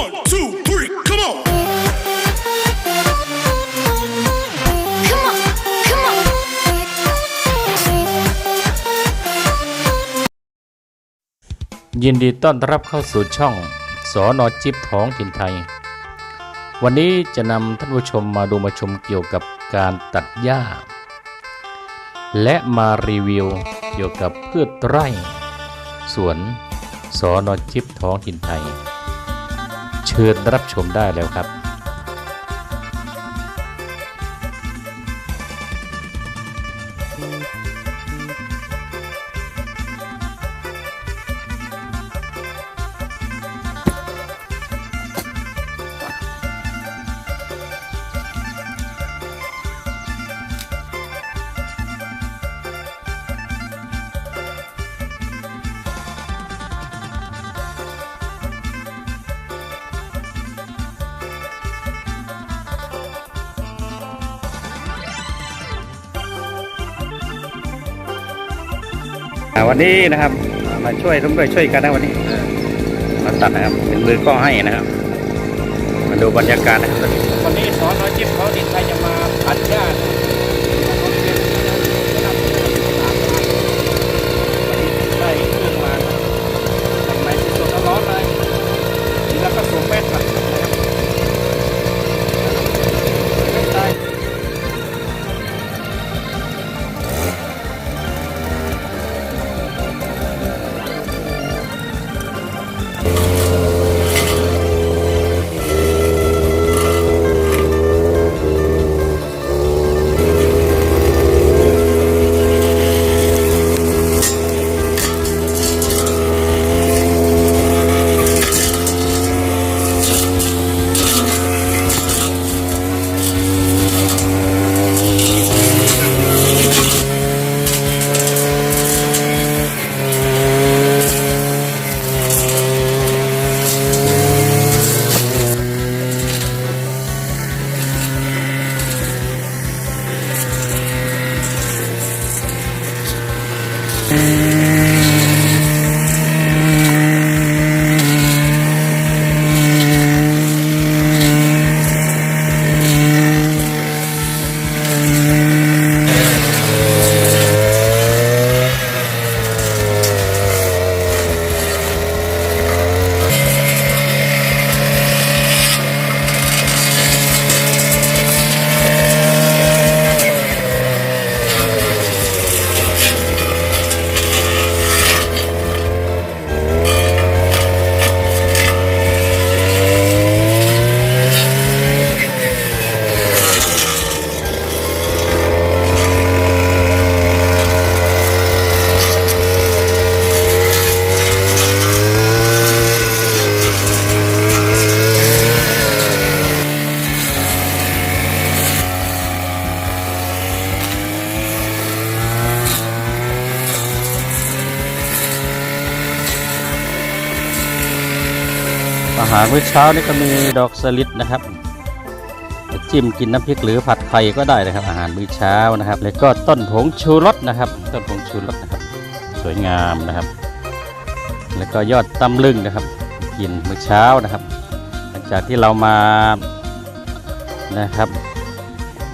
One, two, three, come on. Come on, come on. ยินดีต้อนรับเข้าสู่ช่องสอนอจิบท้องถิ่นไทย วันนี้จะนำท่านผู้ชมมาดูมาชมเกี่ยวกับการตัดหญ้า และมารีวิวเกี่ยวกับพืชไร่ สวนสอนอจิบท้องถิ่นไทย เชิญรับชมได้แล้วครับ วันนี้นะครับมาช่วยร่วมด้วยช่วยกันนะวันนี้มาตัดนะครับเป็นมือก็ให้นะครับ มาดูบรรยากาศนะครับวันนี้สอนน้อจิ๊บเขาดินไทยจะมาตัดหญ้า มื้อเช้านี่ก็มีดอกสลิดนะครับจิ้มกินน้ำพริกหรือผัดไข่ก็ได้นะครับ อาหารมื้อเช้านะครับ แล้วก็ต้นผงชูรสนะครับ ต้นผงชูรสนะครับ สวยงามนะครับ แล้วก็ยอดตำลึงนะครับ กินมื้อเช้านะครับ หลังจากที่เรามานะครับ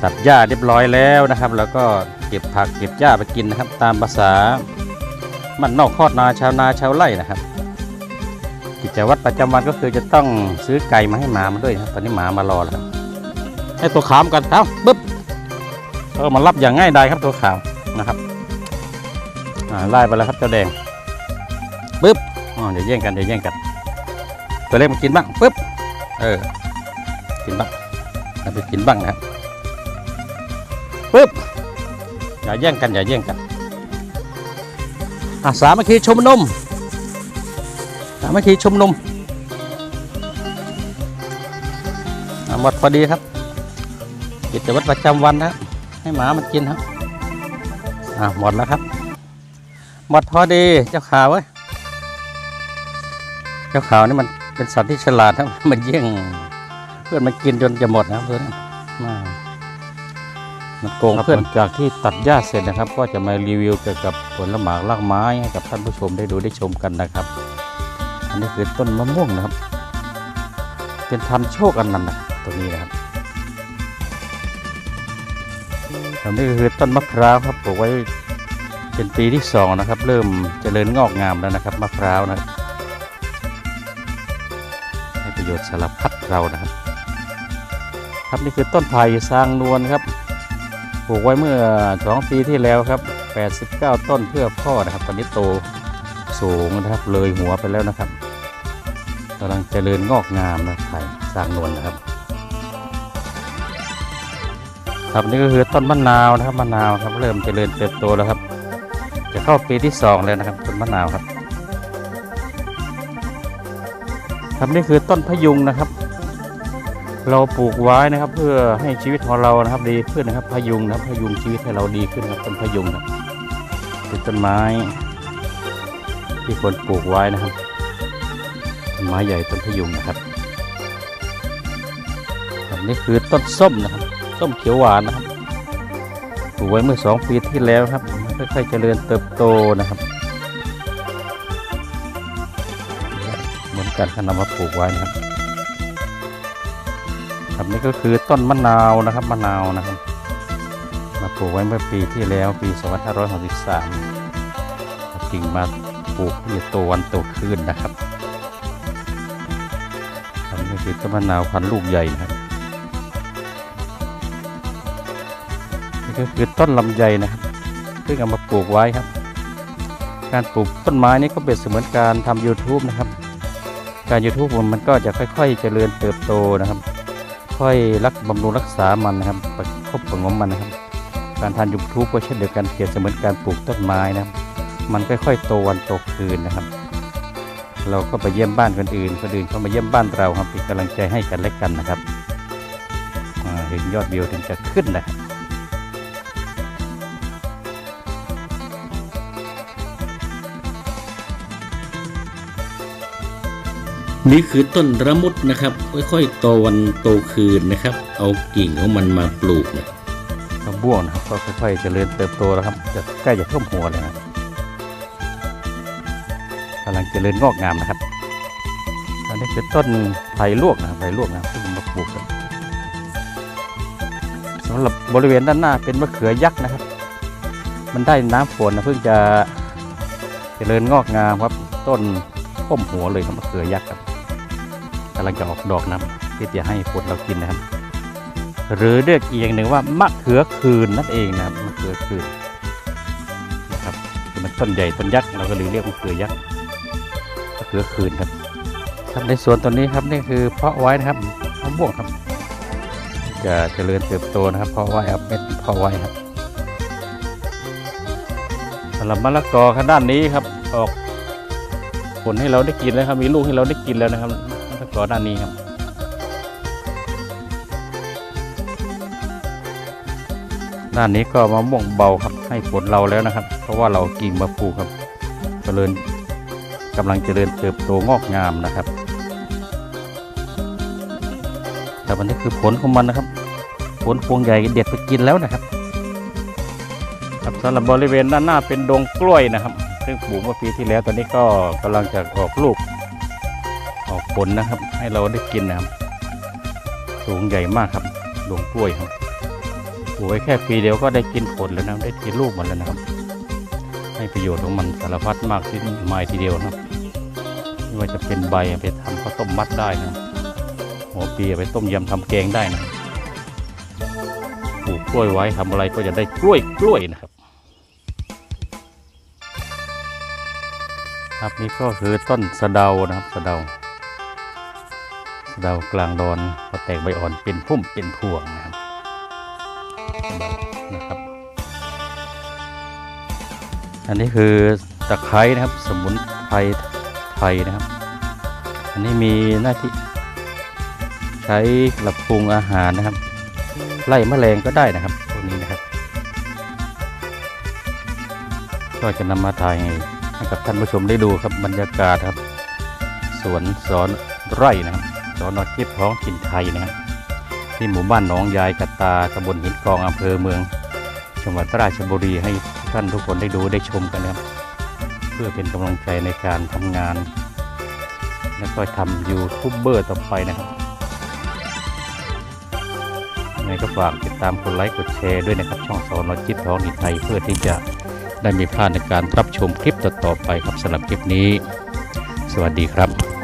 ตัดหญ้าเรียบร้อยแล้วนะครับ แล้วก็เก็บผักเก็บหญ้าไปกินนะครับ ตามภาษามันนอกคอดนาชาวนาชาวไร่นะครับ กิจวัตรประจำวันก็คือจะต้องซื้อไก่มาให้หมามาด้วยนะครับตอนนี้หมามารอแล้วครับให้ตัวขาวมกันเอ้าปึ๊บเออมารับอย่างง่ายดายครับตัวขาวนะครับอ่าไล่ไปแล้วครับเจ้าแดงปึ๊บอ๋อเดี๋ยวแย่งกันเดี๋ยวแย่งกัน ตัวเล็กมากินบ้างปึ๊บเออกินบ้างไปกินบ้างนะครับปึ๊บอย่าแย่งกันอย่าแย่งกันอะสามัคคีชมนม สามัคคีชุมนุมหมดพอดีครับกิจวัตรประจำวันนะครับให้หมามันกินครับอะหมดแล้วครับ หมดพอดีเจ้าขาวเว้ยเจ้าขาวนี่มันเป็นสัตว์ที่ฉลาดครับมันแย่งเพื่อนมันกินจนจะหมดนะเพื่อนอ่ามันโกงเพื่อนจากที่ตัดหญ้าเสร็จนะครับ ก็จะมารีวิวเกี่ยวกับผลละหมากรากไม้ให้กับท่านผู้ชมได้ดูได้ชมกันนะครับ นนี้คือต้นมะม่วงนะครับ เป็นพันโชคอันนั้นนะตัวนี้นะครับอันนี้ก็คือต้นมะพร้าวครับปลูกไว้เป็นปีที่สองนะครับ เริ่มเจริญงอกงามแล้วนะครับมะพร้าวนะครับให้ประโยชน์สารพัดเรานะครับ ครับนี่คือต้นไผ่สร้างนวลครับปลูกไว้เมื่อสองปีที่แล้วครับ89 ต้นเพื่อพ่อนะครับ ตอนนี้โตสูงนะครับเลยหัวไปแล้วนะครับ กำลังเจริญงอกงามนะไผ่สางนวลนะครับ ครับนี่ก็คือต้นมะนาวนะครับมะนาวครับเริ่มเจริญเติบโตแล้วครับ จะเข้าปีที่สองแล้วนะครับต้นมะนาวครับ ครับนี่คือต้นพะยุงนะครับ เราปลูกไว้นะครับ เพื่อให้ชีวิตของเรานะครับดีขึ้นนะครับพะยุงนะครับพะยุงชีวิตให้เราดีขึ้นครับต้นพะยุงนะครับเป็นต้นไม้ที่ควรปลูกไว้นะครับ ต้นไม้ใหญ่ต้นพยุงนะครับครับนี่คือต้นส้มนะครับ ส้มเขียวหวานนะครับปลูกไว้เมื่อสองปีที่แล้วครับค่อยๆเจริญเติบโตนะครับ เหมือนกันขนำมาปลูกไว้นะครับครับนี่ก็คือต้นมะนาวนะครับมะนาวนะครับ มาปลูกไว้เมื่อปีที่แล้วปี 2563กิ่งมาปลูกที่โตวันโตขึ้นนะครับ นี่คือต้นมะนาวพันลูกใหญ่นะครับนี่ก็คือต้นลำไยนะครับซึ่งเอามาปลูกไว้ครับ การปลูกต้นไม้นี่ก็เป็นเสมือนการทำ YouTube นะครับ การ YouTube มันก็จะค่อย ๆ เจริญเติบโตนะครับ ค่อยรักบำรุงรักษามันนะครับประคบประงมมันนะครับ การทานยูทูบก็เช่นเดียวกันเปรียบเสมือนการปลูกต้นไม้นะครับ มันค่อยๆโตวันโตคืนนะครับ เราก็ไปเยี่ยมบ้านคนอื่น คนอื่นเข้ามาเยี่ยมบ้านเราครับเป็นกำลังใจให้กันและกันนะครับอ่าถึงยอดวิวถึงจะขึ้นนะครับนี่คือต้นระมุดนะครับ ค่อยๆโตวันโตคืนนะครับ เอากิ่งของมันมาปลูกนะมะม่วงนะครับก็ค่อยๆเจริญเติบโตแล้วครับจะใกล้จะท่วมหัวเลยนะครับกำลังเจริญงอกงามนะครับ อันนี้คือต้นไผ่ลวกนะไผ่ลวกนะที่ผมมาปลูกกันสำหรับบริเวณด้านหน้าเป็นมะเขือยักษ์นะครับ มันได้น้ำฝนนะเพิ่งจะเจริญงอกงามครับ ต้นท่มหัวเลยครับมะเขือยักษ์ครับกำลังจะออกดอกนะที่จะให้ผลเรากินนะครับ หรือเรียกอีกอย่างหนึ่งว่ามะเขือคืนนั่นเองนะครับมะเขือคืนนะครับคือมันต้นใหญ่ต้นยักษ์เราก็เลยเรียกมะเขือยักษ์ือคืนครับครับในสวนต้นนี้ครับนี่คือเพาะไว้นะครับมะม่วงครับ จะเจริญเติบโตนะครับ เพาะไว้ครับเม็ดเพาะไว้ครับสำหรับมะละกอข้างด้านนี้ครับ ออกผลให้เราได้กินแล้วครับ มีลูกให้เราได้กินแล้วนะครับมะละกอด้านนี้ครับด้านนี้ก็มะม่วงเบาครับให้ผลเราแล้วนะครับ เพราะว่าเรากิ่งมาปลูกครับเจริญ กำลังเจริญเติบโตงอกงามนะครับแต่วันนี้คือผลของมันนะครับ ผลพวงใหญ่เด็ดไปกินแล้วนะครับ ครับสำหรับบริเวณด้านหน้าเป็นดงกล้วยนะครับ ซึ่งปลูกเมื่อปีที่แล้วตอนนี้ก็กำลังจะออกลูก ออกผลนะครับ ให้เราได้กินนะครับ สูงใหญ่มากครับ ดงกล้วยครับปลูกไว้แค่ปีเดียวก็ได้กินผลแล้วนะได้กินลูกมันแล้วนะครับ ให้ประโยชน์ของมันสารพัดมากที่มายทีเดียวนะครับ ไม่ว่าจะเป็นใบไปทำข้าวต้มมัดได้นะ หัวปีไปต้มยำทำแกงได้นะปลูกกล้วยไว้ทำอะไรก็จะได้กล้วยกล้วยนะครับ ครับนี่ก็คือต้นสะเดานะครับสะเดาสะเดากลางดอนพอแตกใบอ่อนเป็นพุ่มเป็นพวงนะครับนะครับ อันนี้คือตะไคร้นะครับ สมุนไพร ไทยนะครับ อันนี้มีหน้าที่ใช้ปรับปรุงอาหารนะครับ ไล่แมลงก็ได้นะครับพวกนี้นะครับ ก็จะนำมาถ่ายให้กับท่านผู้ชมได้ดูครับบรรยากาศครับ สวนสอนไร่นะครับสอนอทิพย์ท้องถิ่นไทยนะครับที่หมู่บ้านหนองยายกะตาตำบลหินกองอำเภอเมือง จังหวัดราชบุรีให้ท่านทุกคนได้ดูได้ชมกันนะครับ พื่อเป็นกำลังใจในการทำงาน และวก็ทำยูทูบเบอร์ต่อไปนะครับในงไงก็ฝากติดตามกดไลค์กดแชร์ด้วยนะครับ ช่องสอนรจิตทองนิไทยเพื่อที่จะได้มีพลาดในการรับชมคลิปต่อๆไปครับสำหรับคลิปนี้ สวัสดีครับ